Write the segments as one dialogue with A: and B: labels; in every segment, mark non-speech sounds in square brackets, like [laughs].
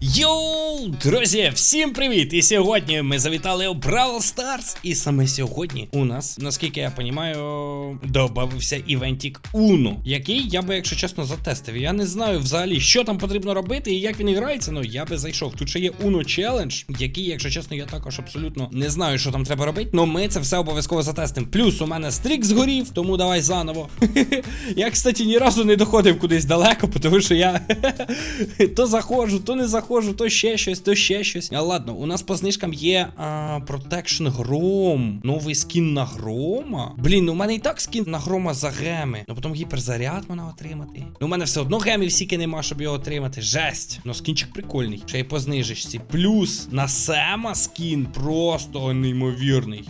A: Йоу, друзі, всім привіт! І сьогодні ми завітали у Brawl Stars. І саме сьогодні у нас, наскільки я розумію, додався івентік Uno, який я би, якщо чесно, затестив. Я не знаю взагалі, що там потрібно робити і як він грається. Ну я би зайшов. Тут ще є Uno Challenge, який, якщо чесно, я також абсолютно не знаю, що там треба робити. але ми це все обов'язково затестимо. Плюс у мене стрік згорів, тому давай заново. [laughs] Я, кстати, ні разу не доходив кудись далеко, тому що я [laughs] то заходжу, то не заходжу, то ще щось, то ще щось. А ладно, у нас по знижкам є а, Protection Гром. Новий скін на грома. Блін, ну у мене і так скін на грома за геми. Ну потім гіперзаряд можна отримати. Ну у мене все одно гемів стільки нема, щоб його отримати. Жесть. Ну скінчик прикольний. Ще й по знижечці. Плюс на Сема скін просто неймовірний.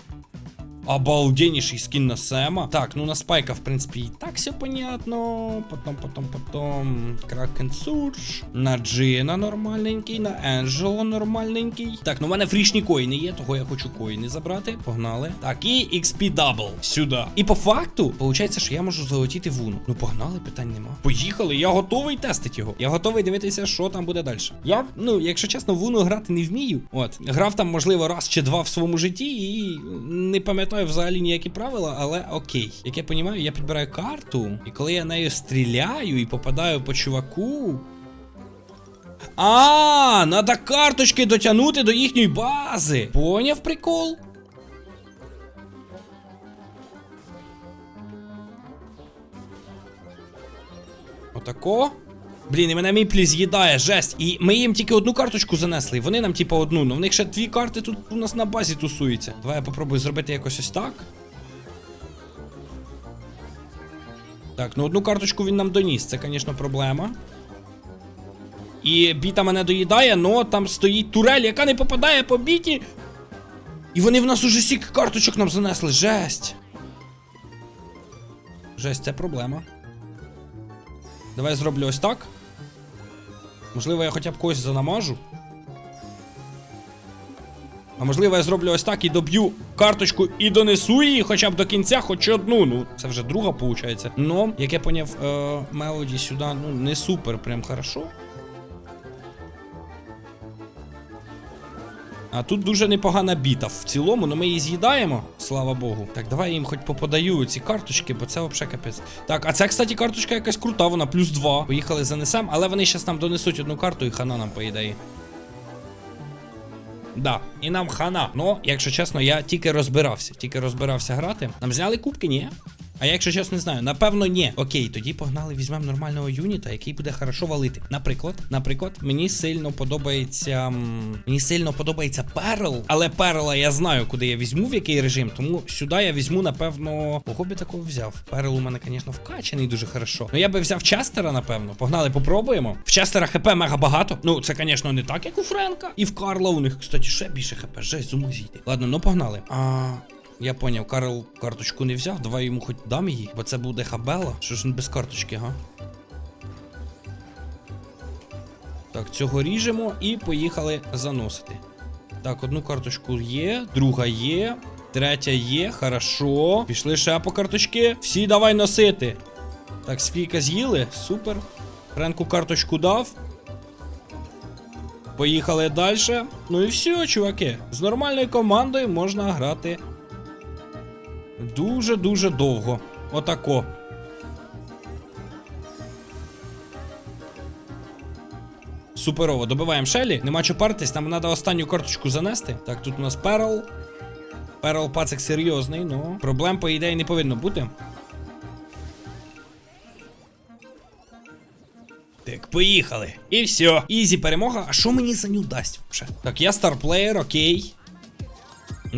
A: Обалденнейший скин на Сэма. Так, ну на Спайка, в принципе, и так все понятно. Потом, потом, потом. Кракен Сурж. На Джина нормальненький, на Енджело нормальненький. Так, ну в мене фрішні коїни є, того я хочу коїни забрати. Погнали. Так, і XP Double. Сюди. І по факту, виходить, що я можу залетіти в Уну. Ну погнали, питань нема. Поїхали, я готовий тестити його. Я готовий дивитися, що там буде далі. Я, ну, якщо чесно, в Уну грати не вмію. От, грав там, можливо, раз чи два в своєму житті і не пам'ятаю взагалі ніякі правила, але окей. Як я розумію, я підбираю карту, і коли я нею стріляю і попадаю по чуваку. А, надо карточки дотягнути до їхньої бази. Поняв прикол? Отако. Блін, і мене міплі з'їдає, жесть. І ми їм тільки одну карточку занесли. Вони нам, типа, одну. Ну в них ще дві карти тут у нас на базі тусуються. Давай я попробую зробити якось ось так. Так, ну одну карточку він нам доніс. Це, звісно, проблема. І біта мене доїдає, но там стоїть турель, яка не попадає по біті. І вони в нас уже сік карточок нам занесли. Жесть. Жесть, це проблема. Давай зроблю ось так. Можливо, я хоча б когось занамажу. А можливо, я зроблю ось так і доб'ю карточку і донесу її хоча б до кінця, хоч одну. Ну, це вже друга, виходить. Но, як я поняв, е, Мелоді сюди, ну, не супер, прям хорошо. А тут дуже непогана біта в цілому, але ми її з'їдаємо, слава Богу. Так, давай я їм хоч поподаю ці карточки, бо це взагалі капець. Так, а ця, кстати, карточка якась крута, вона плюс 2. Поїхали занесем, але вони зараз нам донесуть одну карту і хана нам поїдає. Да, і нам хана. Ну, якщо чесно, я тільки розбирався. Тільки розбирався грати. Нам зняли кубки, ні? А якщо чесно, не знаю, напевно, ні. Окей, тоді погнали, візьмемо нормального юніта, який буде хорошо валити. Наприклад, наприклад, мені сильно подобається. Мені сильно подобається Перл, але Перла я знаю, куди я візьму, в який режим. Тому сюди я візьму, напевно. Кого би такого взяв? Перл у мене, звісно, вкачаний дуже хорошо. Ну я би взяв Честера, напевно. Погнали, попробуємо. В Честера ХП мега багато. Ну, це, звісно, не так, як у Френка. І в Карла у них, кстати, ще більше ХП. Жесть, з зійти. Ладно, ну погнали. А. Я поняв, Карл карточку не взяв, давай йому хоч дам її, бо це буде хабела. Що ж він без карточки, га? Так, цього ріжемо і поїхали заносити. Так, одну карточку є, друга є, третя є, хорошо. Пішли ще по карточки. Всі давай носити. Так, скільки з'їли? Супер. Ренку карточку дав. Поїхали далі. Ну і все, чуваки. З нормальною командою можна грати Дуже-дуже довго. Отако. Суперово, добиваємо Шелі. Нема що паритись, нам треба останню карточку занести. Так, тут у нас Перл. Перл пацик серйозний, ну. Проблем, по ідеї, не повинно бути. Так, поїхали. І все. Ізі перемога. А що мені за ню дасть? Вже? Так, я старплеєр, окей.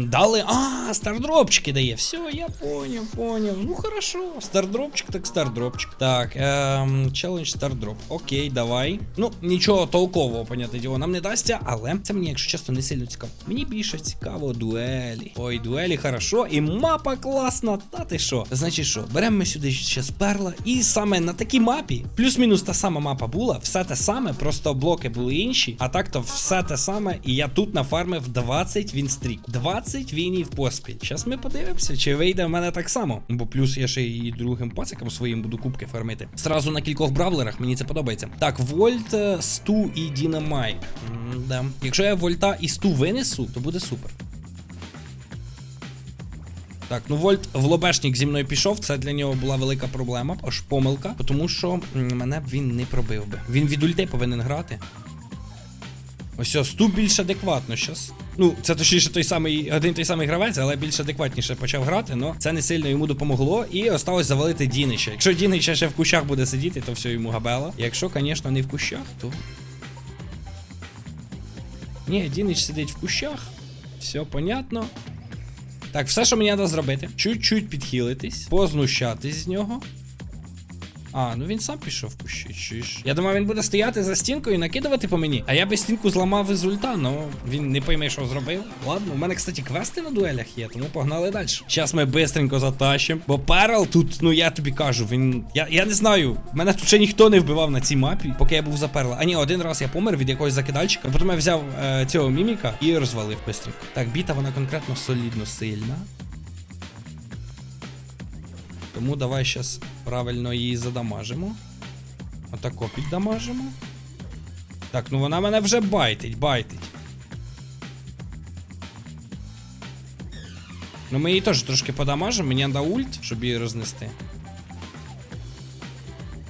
A: Дали. А, стардропчики дає. Все, я поняв, поняв. Ну хорошо. Стардропчик, так стардропчик. Так, ем, челендж стардроп. Окей, давай. Ну, нічого толкового, понятне діло, нам не дасться, але це мені, якщо чесно, не сильно цікаво. Мені більше цікаво дуелі. Ой, дуелі хорошо. І мапа класна. Та ти що? Значить що, беремо ми сюди ще перла. І саме на такій мапі, плюс-мінус та сама мапа була, все те саме, просто блоки були інші. А так то все те саме. І я тут нафармив 20 вінстрік. 20 20 війнів поспіль. Зараз ми подивимося, чи вийде в мене так само. Бо плюс я ще і другим пациком своїм буду кубки фармити. Сразу на кількох бравлерах, мені це подобається. Так, Вольт, е, Сту і Дінамайк. Да. Якщо я Вольта і Сту винесу, то буде супер. Так, ну Вольт в лобешник зі мною пішов, це для нього була велика проблема, аж помилка, тому що мене б він не пробив би. Він від ульти повинен грати. Ось Сту більш адекватно щас. Ну, це точніше той самий, один той самий гравець, але більш адекватніше почав грати, але це не сильно йому допомогло. І осталось завалити Дінича. Якщо Дінича ще в кущах буде сидіти, то все йому габела. Якщо, звісно, не в кущах, то. Ні, Дінич сидить в кущах. Все понятно. Так, все, що мені треба зробити, чуть-чуть підхилитись, познущатись з нього. А, ну він сам пішов в кущі, чуєш. Я думав, він буде стояти за стінкою і накидувати по мені. А я би стінку зламав із ульта, ну він не пойме, що зробив. Ладно, у мене, кстати, квести на дуелях є, тому погнали далі. Зараз ми бистренько затащимо. Бо Перл тут, ну я тобі кажу, він. Я я не знаю. Мене тут ще ніхто не вбивав на цій мапі, поки я був за Перла. А ні, один раз я помер від якогось закидальчика. Потім я взяв е, цього міміка і розвалив бистренько. Так, біта вона конкретно солідно сильна. Тому давай зараз правильно її задамажимо. Отако піддамажимо. Так, ну вона мене вже байтить, байтить. Ну ми її теж трошки подамажимо, мені треба ульт, щоб її рознести.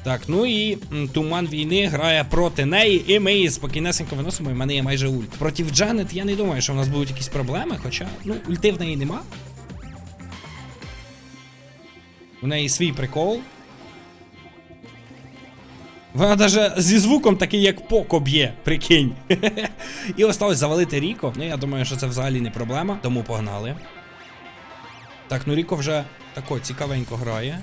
A: Так, ну і туман війни грає проти неї, і ми її спокійнесенько виносимо, і в мене є майже ульт. Проти Джанет я не думаю, що в нас будуть якісь проблеми, хоча, ну, ульти в неї нема. У неї свій прикол. Вона даже зі звуком такий, як Поко б'є, прикинь. І осталось завалити Ріко. Ну, я думаю, що це взагалі не проблема, тому погнали. Так, ну Ріко вже тако цікавенько грає.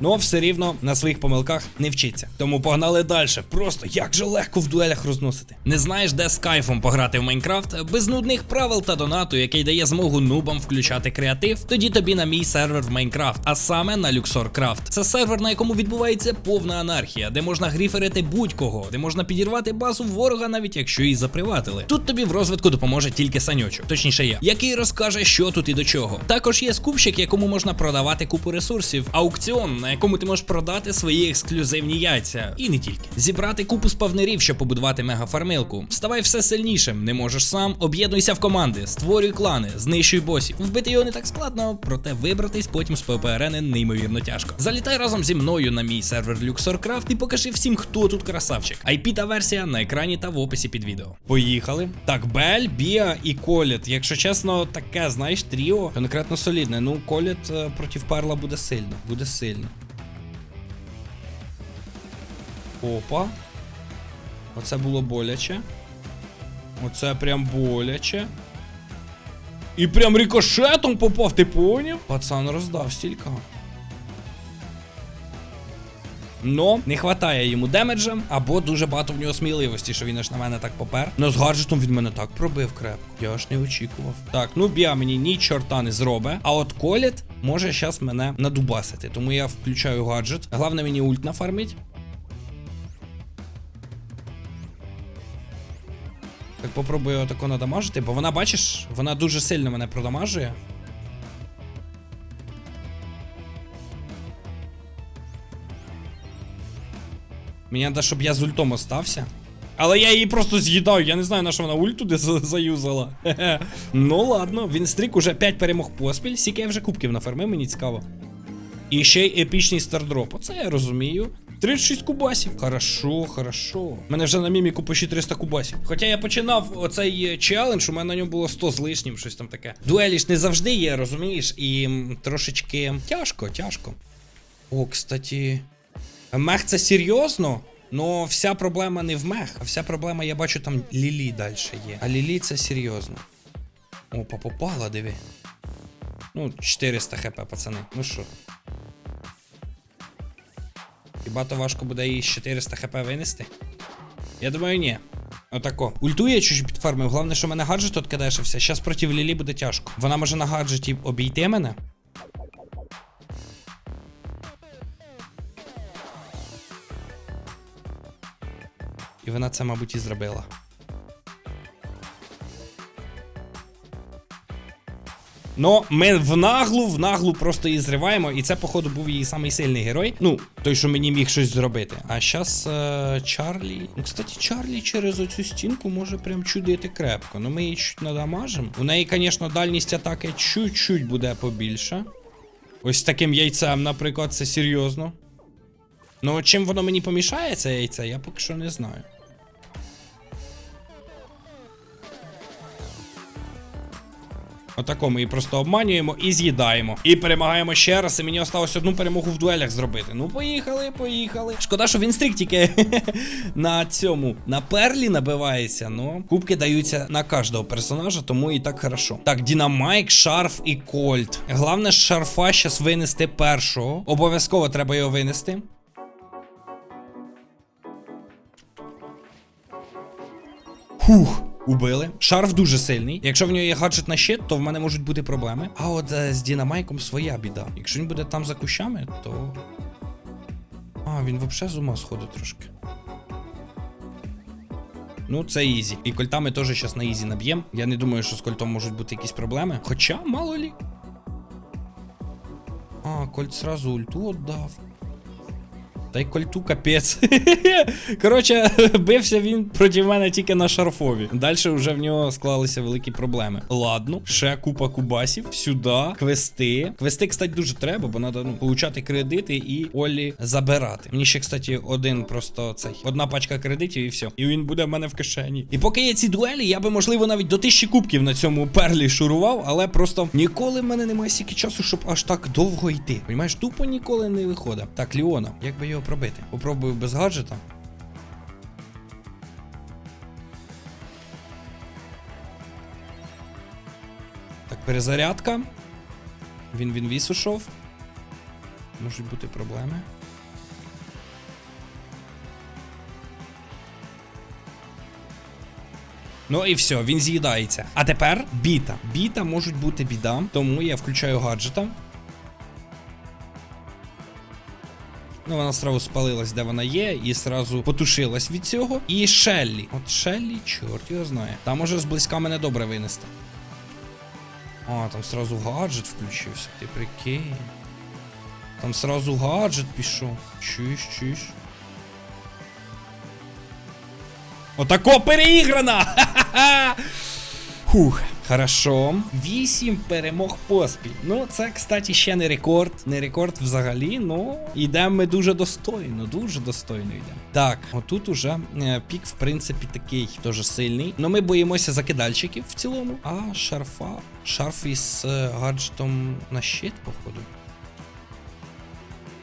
A: Ну, все рівно на своїх помилках не вчиться. Тому погнали далі. Просто як же легко в дуелях розносити. Не знаєш, де з кайфом пограти в Майнкрафт без нудних правил та донату, який дає змогу нубам включати креатив. Тоді тобі на мій сервер в Майнкрафт, а саме на Luxor Craft. Це сервер, на якому відбувається повна анархія, де можна гріферити будь-кого, де можна підірвати базу ворога, навіть якщо її заприватили. Тут тобі в розвитку допоможе тільки саньочок, точніше я, який розкаже, що тут і до чого. Також є скупщик, якому можна продавати купу ресурсів, аукціон, на якому ти можеш продати свої ексклюзивні яйця. І не тільки. Зібрати купу спавнерів, щоб побудувати мегафармилку. Ставай все сильнішим, не можеш сам, об'єднуйся в команди, створюй клани, знищуй босів. Вбити його не так складно, проте вибратись потім з ПВП арени неймовірно тяжко. Залітай разом зі мною на мій сервер LuxorCraft і покажи всім, хто тут красавчик. IP та версія на екрані та в описі під відео. Поїхали. Так, Бель, Біа і Коліт. Якщо чесно, таке, знаєш, тріо конкретно солідне. Ну, Коліт е, проти Перла буде сильно. Буде сильно. Опа. Оце було боляче. Оце прям боляче. І прям рикошетом попав, ти поняв? Пацан роздав стільки. Но не хватає йому демеджа, або дуже багато в нього сміливості, що він аж на мене так попер. Но з гаджетом він мене так пробив крепко. Я аж не очікував. Так, ну Біа мені ні чорта не зробе. А от Коліт може зараз мене надубасити. Тому я включаю гаджет. Головне мені ульт нафармить. Так попробую отако надамажити, бо вона, бачиш, вона дуже сильно мене продамажує. Мені треба, щоб я з ультом остався. Але я її просто з'їдаю, я не знаю, на що вона ульт туди заюзала. [laughs] Ну ладно, він стрік уже 5 перемог поспіль, я вже кубків нафармив, мені цікаво. І ще й епічний стардроп. Оце я розумію. 36 кубасів. Хорошо, хорошо. У мене вже на міміку почти 300 кубасів. Хоча я починав оцей е, челендж, у мене на ньому було 100 з лишнім, щось там таке. Дуелі ж не завжди є, розумієш? І трошечки тяжко, тяжко. О, кстати. Мех це серйозно? Ну, вся проблема не в мех, а вся проблема, я бачу, там Лілі далі є. А Лілі це серйозно. Опа, попала, диви. Ну, 400 хп, пацани. Ну що. Хіба то важко буде її 400 хп винести? Я думаю, ні. Отако. Ультує чуть підфармив. Головне, що мене гаджет откадешився. Зараз проти Лілі буде тяжко. Вона може на гаджеті обійти мене. І вона це, мабуть, і зробила. Но ми в наглу, в наглу просто її зриваємо, і це, походу, був її самий сильний герой. Ну, той, що мені міг щось зробити. А зараз е, Чарлі. Ну, кстати, Чарлі через оцю стінку може прям чудити крепко. Ну ми її чуть надамажимо. У неї, звісно, дальність атаки чуть-чуть буде побільше. Ось таким яйцем, наприклад, це серйозно. Ну, чим воно мені помішає, це яйце, я поки що не знаю. Отако ми її просто обманюємо і з'їдаємо. І перемагаємо ще раз. І мені осталось одну перемогу в дуелях зробити. Ну, поїхали, поїхали. Шкода, що він стрік тільки [laughs] на цьому на перлі набивається. Ну, кубки даються на кожного персонажа, тому і так хорошо. Так, Дінамайк, шарф і Кольт. Головне, шарфа щас винести першого. Обов'язково треба його винести. Хух. Убили. Шарф дуже сильний. Якщо в нього є гаджет на щит, то в мене можуть бути проблеми. А от е, з Дінамайком своя біда. Якщо він буде там за кущами, то. А, він взагалі з ума сходить трошки. Ну, це ізі. І кольтами теж зараз на ізі наб'єм. Я не думаю, що з кольтом можуть бути якісь проблеми. Хоча, мало лі. А, кольт сразу ульту отдав. Та й кольту капець. [laughs] Коротше, [laughs] бився він проти мене тільки на шарфові. Далі вже в нього склалися великі проблеми. Ладно, ще купа кубасів. Сюди, квести. Квести, кстати, дуже треба, бо треба ну, получати кредити і Олі забирати. Мені ще, кстати, один просто цей. Одна пачка кредитів і все. І він буде в мене в кишені. І поки є ці дуелі, я би, можливо, навіть до тисячі кубків на цьому перлі шурував, але просто ніколи в мене немає стільки часу, щоб аж так довго йти. Понімаєш, тупо ніколи не виходить. Так, Ліона, як би його пробити? Попробую без гаджета. Так, перезарядка. Він він віс ушов. Можуть бути проблеми. Ну і все, він з'їдається. А тепер біта. Біта можуть бути біда, тому я включаю гаджета. Ну, вона сразу спалилась, де вона є, і сразу потушилась від цього. І Шеллі. От Шеллі, чорт його знає. Там може зблизька мене добре винести. А, там сразу гаджет включився. Ти прикинь. Там сразу гаджет пішов. Чуєш, чуєш. Отако переіграна! [laughs] Ха-ха-ха! Хух, хорошо. Вісім перемог поспіль. Ну, це, кстати, ще не рекорд. Не рекорд взагалі, ну йдемо ми дуже достойно, дуже достойно йдемо. Так, отут уже е, пік, в принципі, такий теж сильний. Ну ми боїмося закидальщиків в цілому. А шарфа. Шарф із е, гаджетом на щит, походу.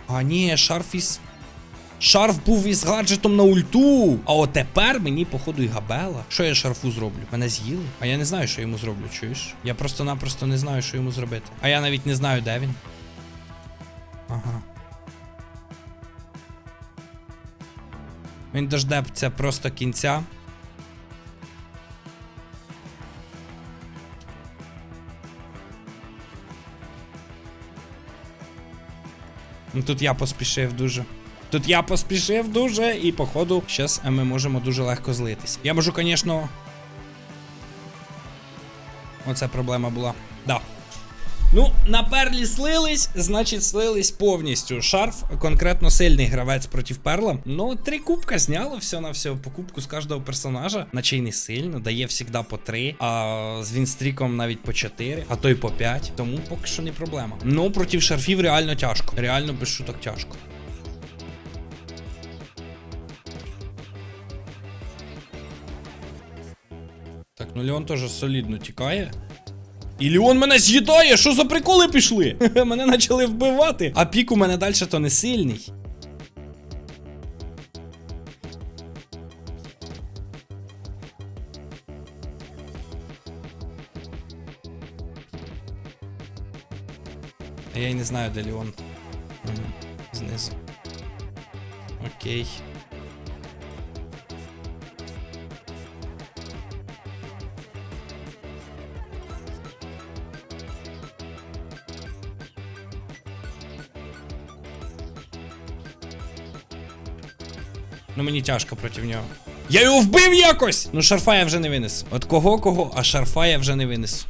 A: А, ні, шарф із. Шарф був із гаджетом на ульту. А от тепер мені, походу, і габела. Що я шарфу зроблю? Мене з'їли? А я не знаю, що йому зроблю, чуєш? Я просто-напросто не знаю, що йому зробити. А я навіть не знаю, де він. Ага. Він дождеться просто кінця. Ну, Тут я поспішив дуже. Тут я поспішив дуже, і походу, зараз ми можемо дуже легко злитись. Я можу, звісно. Оце проблема була. Да. Ну, на перлі слились, значить, слились повністю. Шарф, конкретно сильний гравець проти перла. Ну, три кубка зняло все на все. По кубку з кожного персонажа, наче й не сильно, дає завжди по три, а з Вінстріком навіть по 4, а то й по 5. Тому поки що не проблема. Ну, проти шарфів реально тяжко. Реально без шуток тяжко. Ну Леон теж солідно тікає. І Леон мене з'їдає! Що за приколи пішли? [laughs] мене почали вбивати, а пік у мене далі то не сильний. Я й не знаю, де Леон. Знизу. Окей. Ну мені тяжко проти нього. Я його вбив якось! Ну, шарфа я вже не винесу. От кого кого, а шарфа я вже не винесу.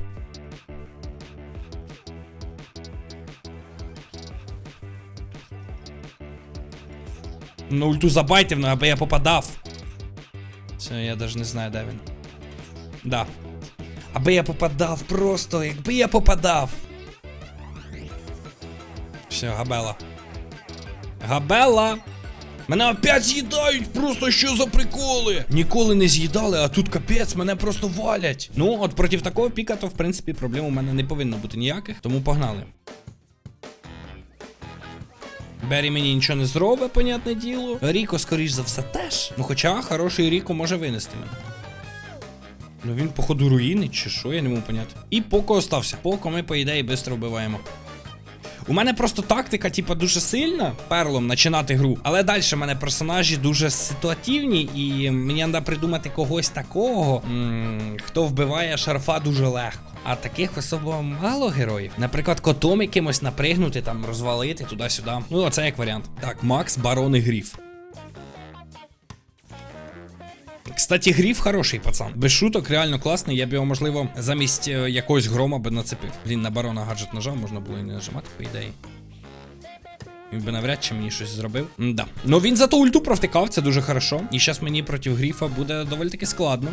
A: Ну ульту забайтив, ну аби я попадав. Все, я даже не знаю, де він. Да. Аби я попадав просто, якби я попадав. Все, габела. Габела! Мене опять з'їдають, просто що за приколи? Ніколи не з'їдали, а тут капець, мене просто валять. Ну, от проти такого піка, то в принципі проблем у мене не повинно бути ніяких, тому погнали. Бері мені нічого не зробить, понятне діло. Ріко, скоріш за все, теж. Ну, хоча хороший Ріко може винести мене. Ну він, походу, руїнить, чи що, я не можу поняти. І Поко остався. Поко ми, по ідеї, швидко вбиваємо. У мене просто тактика, типа, дуже сильна перлом починати гру, але далі в мене персонажі дуже ситуативні, і мені треба придумати когось такого, хто вбиває шарфа дуже легко. А таких особо мало героїв. Наприклад, котом якимось напригнути, там розвалити туди-сюди. Ну, оце як варіант. Так, Макс, барон і гріф. Кстати, гріф хороший пацан. Без шуток, реально класний. Я б його, можливо, замість е, якогось грома би нацепив. Блін, на барона гаджет нажав, можна було і не нажимати, по ідеї. Він би навряд чи мені щось зробив. Да. Ну він зато ульту провтикав, це дуже хорошо. І зараз мені проти гріфа буде доволі таки складно.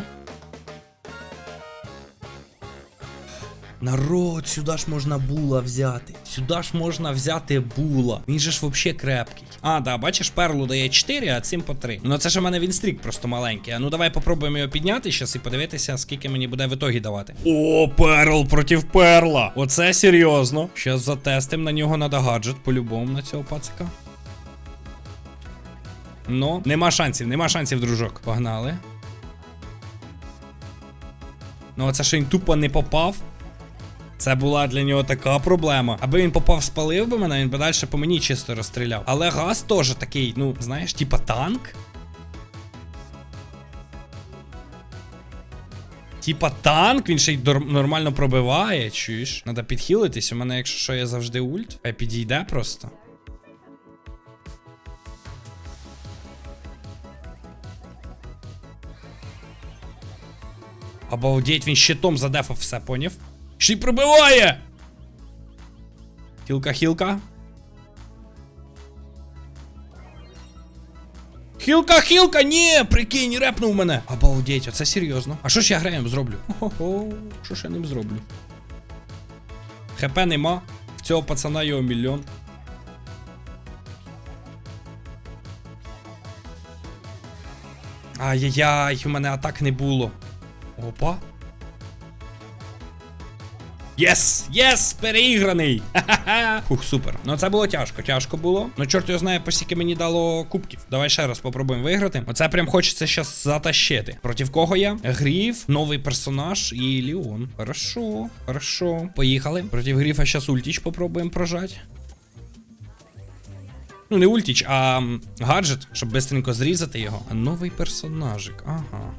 A: Народ, сюди ж можна була взяти. Сюди ж можна взяти була. Він же ж взагалі крепкий. А, да, бачиш, перлу дає 4, а цим по 3. Ну це ж у мене він стрік просто маленький. А ну давай попробуємо його підняти зараз і подивитися, скільки мені буде в ітогі давати. О, перл проти перла. Оце серйозно. Щас затестим на нього надо гаджет, по-любому на цього пацика. Ну, нема шансів, нема шансів, дружок. Погнали. Ну, оце що він тупо не попав. Це була для нього така проблема. Аби він попав, спалив би мене, він би далі по мені чисто розстріляв. Але газ теж такий, ну, знаєш, типа танк. Типа танк, він ще й нормально пробиває, чуєш? Надо підхилитись, у мене, якщо що, є завжди ульт. Хай підійде просто. Обалдеть, він щитом задефав все, поняв? Ще й пробиває! Хілка, хілка. Хілка, хілка, ні, прикинь, репнув мене. Обалдеть, оце серйозно. А що ж я граєм зроблю? Ого, що ж я ним зроблю? ХП нема. В цього пацана його мільйон. Ай-яй-яй, у мене атак не було. Опа. Єс! Єс! Переіграний! Ха-ха-ха! Фух, супер. Ну це було тяжко, тяжко було. Ну, чорт його знає, постільки мені дало кубків. Давай ще раз попробуємо виграти. Оце прям хочеться щас затащити. Проти кого я? Гріф, новий персонаж і Ліон. Хорошо, хорошо. Поїхали. Проти Гріфа щас ультіч попробуємо прожати. Ну, не ультіч, а гаджет, щоб бистренько зрізати його. А новий персонажик, ага.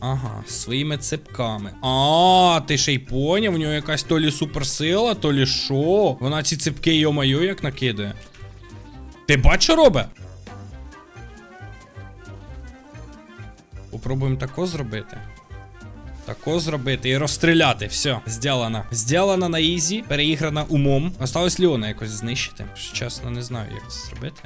A: Ага, своїми цепками. А, ти ще й поняв, у нього якась то лі суперсила, то лі що. Вона ці цепки, йо-майо, як накидає. Ти бач, що робить? Попробуємо тако зробити. Тако зробити і розстріляти. Все, зділана. Зділана на ізі, переіграна умом. Осталось Леона якось знищити. Чесно, не знаю, як це зробити.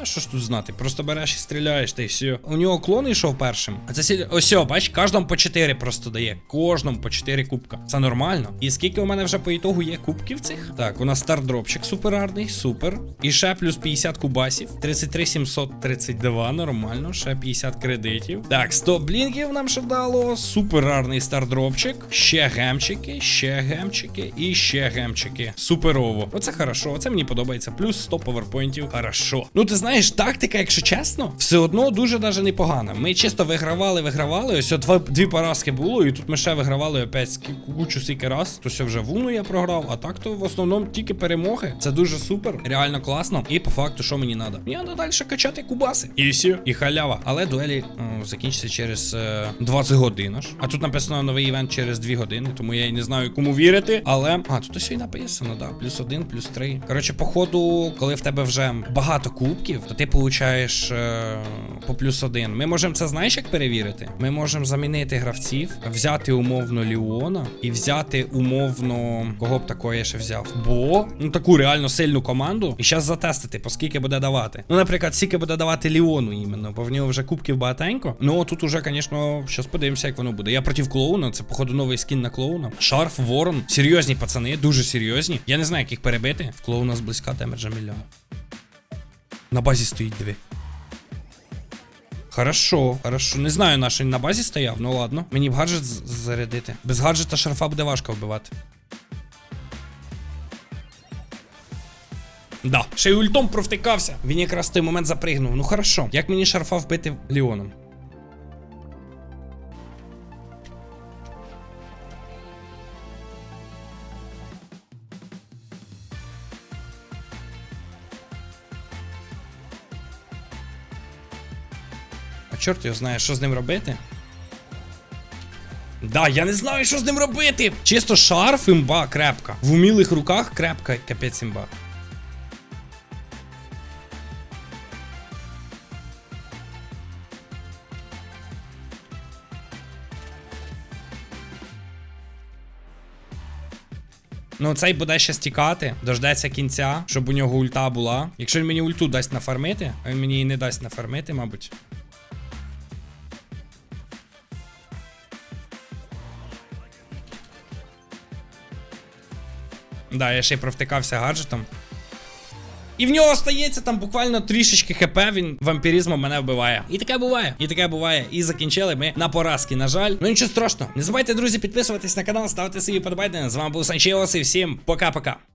A: А що ж тут знати? Просто береш і стріляєш, та й все. У нього клон йшов першим. А це сіль... Ось, бач, кожному по 4 просто дає. Кожному по 4 кубка. Це нормально. І скільки у мене вже по ітогу є кубків цих? Так, у нас стардропчик суперарний, супер. І ще плюс 50 кубасів. 33 732, нормально. Ще 50 кредитів. Так, 100 блінків нам ще вдало. Суперарний стардропчик. Ще гемчики, ще гемчики і ще гемчики. Суперово. Оце хорошо, оце мені подобається. Плюс 100 поверпойнтів. Хорошо. Ну ти знаєш, тактика, якщо чесно, все одно дуже даже непогана. Ми чисто вигравали, вигравали. Ось от два, дві поразки було, і тут ми ще вигравали опять кучу скільки раз. То все вже в Уну я програв, а так то в основному тільки перемоги. Це дуже супер, реально класно. І по факту, що мені треба? Мені треба далі качати кубаси. І все, і халява. Але дуелі о, закінчаться через е, 20 годин аж. А тут написано новий івент через 2 години, тому я і не знаю, кому вірити. Але. А, тут ось і написано, да. Плюс один, плюс три. Коротше, походу, коли в тебе вже багато кубків, героїв, то ти получаєш е, по плюс один. Ми можемо це знаєш як перевірити? Ми можемо замінити гравців, взяти умовно Ліона і взяти умовно. Кого б такого я ще взяв? Бо ну таку реально сильну команду. І зараз затестити, по скільки буде давати. Ну, наприклад, скільки буде давати Ліону іменно, бо в нього вже кубків багатенько. Ну тут уже, звісно, щас подивимося, як воно буде. Я проти клоуна, це походу новий скін на клоуна. Шарф, ворон. Серйозні пацани, дуже серйозні. Я не знаю, як їх перебити. В клоуна зблизька демеджа мільйон. На базі стоїть дві. Хорошо, хорошо. Не знаю, на що він на базі стояв, ну ладно. Мені б гаджет зарядити. Без гаджета шарфа буде важко вбивати. Да, ще й ультом провтикався. Він якраз в той момент запригнув. Ну хорошо. Як мені шарфа вбити Ліоном? Чорт його знає, що з ним робити. Да, я не знаю, що з ним робити. Чисто шарф імба крепка. В умілих руках крепка, капець імба. Ну, цей буде ще стікати, дождеться кінця, щоб у нього ульта була. Якщо він мені ульту дасть нафармити, а він мені її не дасть нафармити, мабуть. Да, я ще й провтикався гаджетом. І в нього остається там буквально трішечки хп, він вампіризмом мене вбиває. І таке буває. І таке буває. І закінчили ми на поразки, на жаль. Ну нічого страшного. Не забувайте, друзі, підписуватись на канал, ставити свої подобайки. З вами був Санчеос і всім пока-пока.